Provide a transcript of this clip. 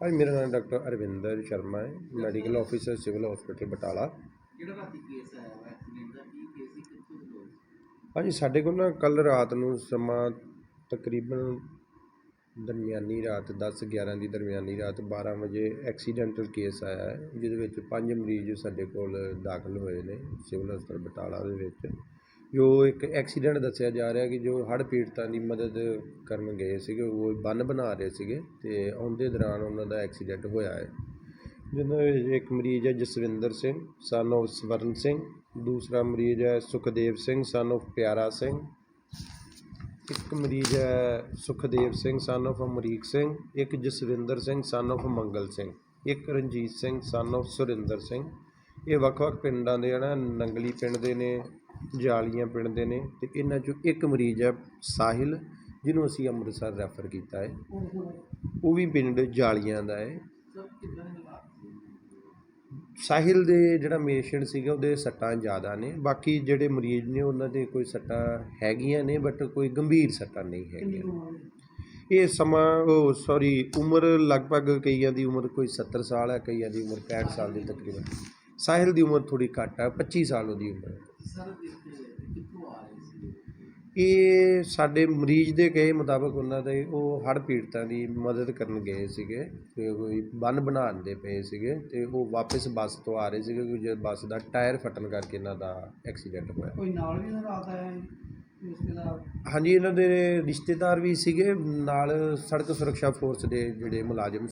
भाई मेरा नाम डॉक्टर अरविंदर शर्मा है medical officer civil hospital Batala. ਹਾਂਜੀ, ਸਾਡੇ ਕੋਲ ਨਾ ਕੱਲ ਰਾਤ ਨੂੰ ਸਮਾਂ ਤਕਰੀਬਨ ਦਰਮਿਆਨੀ ਰਾਤ 10 11 ਦੀ ਦਰਮਿਆਨੀ ਰਾਤ 12 ਵਜੇ ਐਕਸੀਡੈਂਟਲ ਕੇਸ ਆਇਆ ਹੈ, ਜਿਹਦੇ ਵਿੱਚ ਪੰਜ ਮਰੀਜ਼ ਸਾਡੇ ਕੋਲ ਦਾਖਲ ਹੋਏ ਨੇ ਸਿਵਲ ਹਸਪਤਾਲ ਬਟਾਲਾ ਦੇ ਵਿੱਚ। ਜੋ ਇੱਕ ਐਕਸੀਡੈਂਟ ਦੱਸਿਆ ਜਾ ਰਿਹਾ ਕਿ ਜੋ ਹੜ੍ਹ ਪੀੜਤਾਂ ਦੀ ਮਦਦ ਕਰਨ ਗਏ ਸੀਗੇ, ਉਹ ਬੰਨ ਬਣਾ ਰਹੇ ਸੀਗੇ ਤੇ ਆਉਂਦੇ ਦੌਰਾਨ ਉਹਨਾਂ ਦਾ ਐਕਸੀਡੈਂਟ ਹੋਇਆ ਹੈ। ਜਿਹਨਾਂ ਵਿੱਚ ਇੱਕ ਮਰੀਜ਼ ਹੈ ਜਸਵਿੰਦਰ ਸਿੰਘ ਸਨ of ਸਵਰਨ ਸਿੰਘ, ਦੂਸਰਾ ਮਰੀਜ਼ ਹੈ ਸੁਖਦੇਵ ਸਿੰਘ ਸਨ of ਪਿਆਰਾ ਸਿੰਘ। ਇੱਕ ਮਰੀਜ਼ ਹੈ ਸੁਖਦੇਵ ਸਿੰਘ ਸਨ of ਅਮਰੀਕ ਸਿੰਘ, ਇੱਕ ਜਸਵਿੰਦਰ ਸਿੰਘ ਸਨ of ਮੰਗਲ ਸਿੰਘ, ਇੱਕ ਰਣਜੀਤ ਸਿੰਘ, son of ਸੁਰਿੰਦਰ ਸਿੰਘ। ਇਹ ਵੱਖ-ਵੱਖ ਪਿੰਡਾਂ ਦੇ ਹਨ, ਨੰਗਲੀ ਪਿੰਡ ਦੇ ਨੇ, ਜਾਲੀਆਂ ਪਿੰਡ ਦੇ ਨੇ, ਤੇ ਇਹਨਾਂ ਚੋਂ ਇੱਕ ਮਰੀਜ਼ ਹੈ ਸਾਹਿਲ, ਜਿਹਨੂੰ ਅਸੀਂ ਅੰਮ੍ਰਿਤਸਰ ਰੈਫਰ ਕੀਤਾ ਹੈ। ਉਹ ਵੀ ਪਿੰਡ ਜਾਲੀਆਂ ਦਾ ਹੈ। ਸਾਹਿਲ ਦੇ ਜਿਹੜਾ ਪੇਸ਼ੈਂਟ ਸੀਗਾ, ਉਹਦੇ ਸੱਟਾਂ ਜ਼ਿਆਦਾ ਨੇ। ਬਾਕੀ ਜਿਹੜੇ ਮਰੀਜ਼ ਨੇ, ਉਹਨਾਂ ਦੇ ਕੋਈ ਸੱਟਾਂ ਹੈਗੀਆਂ ਨੇ ਬਟ ਕੋਈ ਗੰਭੀਰ ਸੱਟਾਂ ਨਹੀਂ ਹੈਗੀਆਂ ਇਹ ਸਮਾਂ, ਉਹ ਸੌਰੀ ਉਮਰ ਲਗਭਗ ਕਈਆਂ ਦੀ ਉਮਰ ਕੋਈ 70 ਸਾਲ ਹੈ, ਕਈਆਂ ਦੀ ਉਮਰ 65 ਸਾਲ ਦੀ ਤਕਰੀਬਨ। ਸਾਹਿਲ ਦੀ ਉਮਰ ਥੋੜੀ ਘੱਟ ਹੈ 25 ਸਾਲ ਉਹਦੀ ਉਮਰ ਹੈ ਸਰ ਦੇਖਦੇ ਕਿੱਥੋਂ ਆ ਰਹੇ ਸੀ ਇਹ ਸਾਡੇ ਮਰੀਜ਼ ਦੇ ਕਹੇ ਮੁਤਾਬਕ ਉਹਨਾਂ ਦੇ ਉਹ ਹੜ੍ਹ ਪੀੜਤਾਂ ਦੀ ਮਦਦ ਕਰਨ ਗਏ ਸੀਗੇ ਤੇ ਕੋਈ ਬੰਨ ਬਣਾਉਣ ਦੇ ਪਏ ਸੀਗੇ ਤੇ ਉਹ ਵਾਪਸ ਬੱਸ ਤੋਂ ਆ ਰਹੇ ਸੀਗੇ ਕਿ ਬੱਸ ਦਾ ਟਾਇਰ ਫਟਣ ਕਰਕੇ ਇਹਨਾਂ ਦਾ ਐਕਸੀਡੈਂਟ ਹੋਇਆ। ਕੋਈ ਨਾਲ ਵੀ ਰਾਤ ਆਇਆ ਹੈ ਰਿਸ਼ਤੇਦਾਰ? ਹਾਂਜੀ ਇਹਨਾਂ ਦੇ ਰਿਸ਼ਤੇਦਾਰ ਵੀ ਸੀਗੇ ਨਾਲ ਸੜਕ ਸੁਰੱਖਿਆ ਫੋਰਸ ਦੇ ਜਿਹੜੇ ਮੁਲਾਜ਼ਮ